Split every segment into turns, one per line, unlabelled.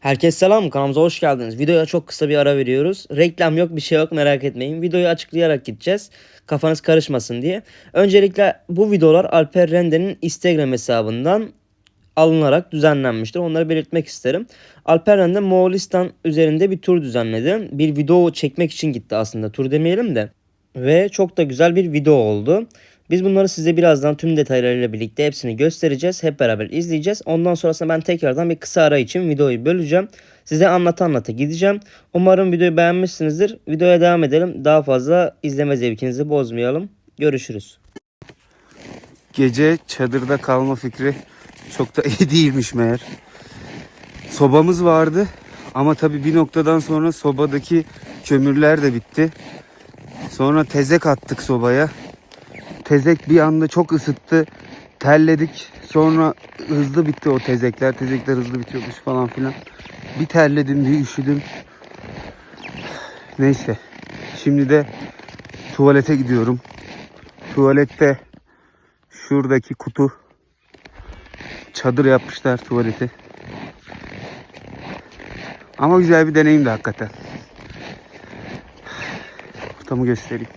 Herkese selam kanalımıza hoş geldiniz. Videoya çok kısa bir ara veriyoruz. Reklam yok bir şey yok merak etmeyin. Videoyu açıklayarak gideceğiz. Kafanız karışmasın diye. Öncelikle bu videolar Alper Rende'nin Instagram hesabından alınarak düzenlenmiştir. Onları belirtmek isterim. Alper Rende Moğolistan üzerinde bir tur düzenledi. Bir video çekmek için gitti aslında. Tur demeyelim de. Ve çok da güzel bir video oldu. Biz bunları size birazdan tüm detaylarıyla birlikte hepsini göstereceğiz. Hep beraber izleyeceğiz. Ondan sonrasında ben tekrardan bir kısa ara için videoyu böleceğim. Size anlata anlata gideceğim. Umarım videoyu beğenmişsinizdir. Videoya devam edelim. Daha fazla izleme zevkinizi bozmayalım. Görüşürüz.
Gece çadırda kalma fikri çok da iyi değilmiş meğer. Sobamız vardı ama tabii bir noktadan sonra sobadaki kömürler de bitti. Sonra tezek attık sobaya. Tezek bir anda çok ısıttı. Terledik. Sonra hızlı bitti o tezekler. Tezekler hızlı bitiyormuş falan filan. Bir terledim, bir üşüdüm. Neyse. Şimdi de tuvalete gidiyorum. Tuvalette şuradaki kutu çadır yapmışlar tuvaleti. Ama güzel bir deneyimdi hakikaten. Ortamı göstereyim.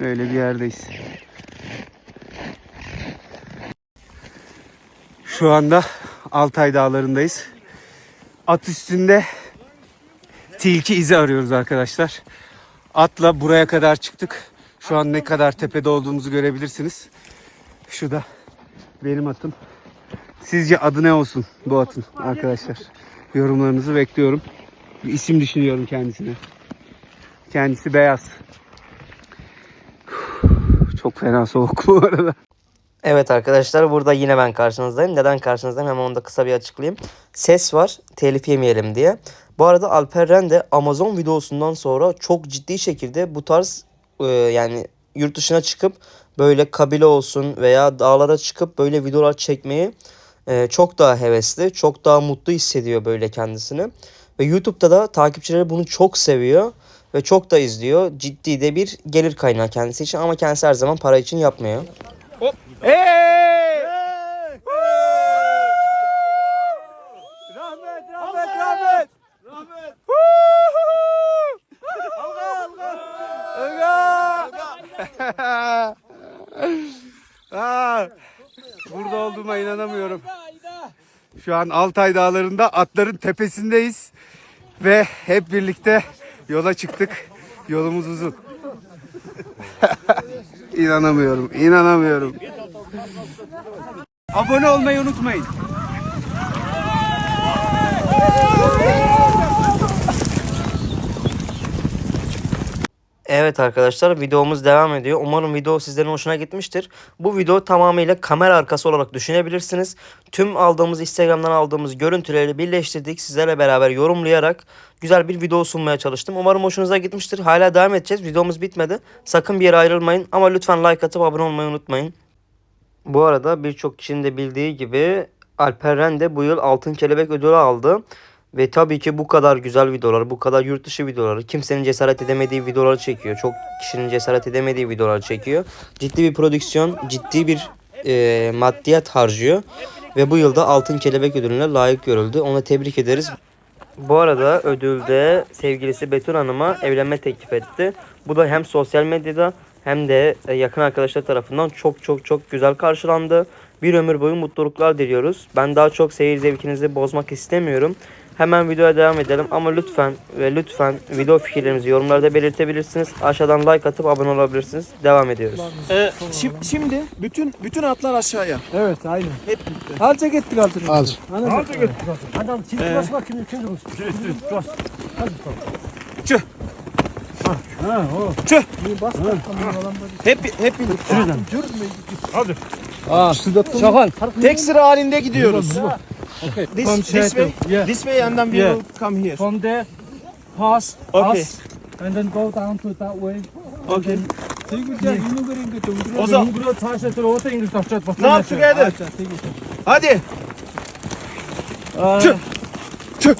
Böyle bir yerdeyiz. Şu anda Altay Dağları'ndayız. At üstünde tilki izi arıyoruz arkadaşlar. Atla buraya kadar çıktık. Şu an ne kadar tepede olduğumuzu görebilirsiniz. Şu da benim atım. Sizce adı ne olsun bu atın arkadaşlar? Yorumlarınızı bekliyorum. Bir isim düşünüyorum kendisine. Kendisi beyaz. Çok fena soğuk bu arada.
Evet arkadaşlar burada yine ben karşınızdayım. Neden karşınızdayım hemen onu da kısa bir açıklayayım. Ses var telif yemeyelim diye. Bu arada Alper Rende Amazon videosundan sonra çok ciddi şekilde bu tarz e, yani yurt dışına çıkıp böyle kabile olsun veya dağlara çıkıp böyle videolar çekmeyi e, çok daha hevesli, çok daha mutlu hissediyor böyle kendisini. Ve YouTube'da da takipçileri bunu çok seviyor ve çok da izliyor. Ciddi de bir gelir kaynağı kendisi için ama kendisi her zaman para için yapmıyor.
Rahmet, rahmet, rahmet. Rahmet. Aa, Burada olduğuma inanamıyorum. Şu an Altay Dağları'nda atların tepesindeyiz. Ve hep birlikte yola çıktık. Yolumuz uzun. inanamıyorum, inanamıyorum. Abone olmayı unutmayın.
Evet arkadaşlar videomuz devam ediyor. Umarım video sizlerin hoşuna gitmiştir. Bu video tamamıyla kamera arkası olarak düşünebilirsiniz. Tüm aldığımız Instagram'dan aldığımız görüntüleri birleştirdik. Sizlerle beraber yorumlayarak güzel bir video sunmaya çalıştım. Umarım hoşunuza gitmiştir. Hala devam edeceğiz. Videomuz bitmedi. Sakın bir yere ayrılmayın ama lütfen like atıp abone olmayı unutmayın. Bu arada birçok kişinin de bildiği gibi Alper Ren de bu yıl Altın Kelebek ödülü aldı. Ve tabii ki bu kadar güzel videolar, bu kadar yurt dışı videoları, kimsenin cesaret edemediği videoları çekiyor. Çok kişinin cesaret edemediği videoları çekiyor. Ciddi bir prodüksiyon, ciddi bir e, maddiyat harcıyor. Ve bu yılda Altın Kelebek ödülüne layık görüldü. Ona tebrik ederiz. Bu arada ödülde sevgilisi Betül Hanım'a evlenme teklif etti. Bu da hem sosyal medyada hem de e, yakın arkadaşlar tarafından çok çok çok güzel karşılandı. Bir ömür boyu mutluluklar diliyoruz. Ben daha çok seyir zevkinizi bozmak istemiyorum. Hemen videoya devam edelim ama lütfen ve lütfen video fikirlerinizi yorumlarda belirtebilirsiniz. Aşağıdan like atıp abone olabilirsiniz. Devam ediyoruz.
Ee, şimdi, şimdi bütün bütün atlar aşağıya.
Evet aynen.
Hep birlikte.
Al ceket bir altını.
Al.
Al ceket. Adam çift
Ee.
basma kim kim durur. Hadi bakalım.
Çö.
Ha o.
Çö.
İyi bas.
Hep hep birlikte.
Aa şakal.
Tek sıra halinde gidiyoruz.
Okay.
This,
From
this way,
Seattle. Yeah.
this way and then we
Yeah.
will come here.
From there, pass
Okay.
us, and then go down to that way.
Okay.
태국이야 있는 거니까 좀
어서.
동그라 다시 들어오다 인도 갑자기
Now together. Hadi.
아,
Çö. Çö. Çö.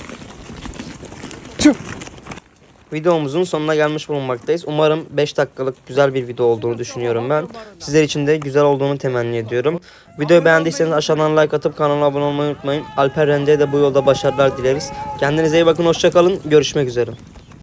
videomuzun sonuna gelmiş bulunmaktayız. Umarım 5 dakikalık güzel bir video olduğunu düşünüyorum ben. Sizler için de güzel olduğunu temenni ediyorum. Videoyu beğendiyseniz aşağıdan like atıp kanala abone olmayı unutmayın. Alper Rende'ye de bu yolda başarılar dileriz. Kendinize iyi bakın, hoşçakalın. Görüşmek üzere.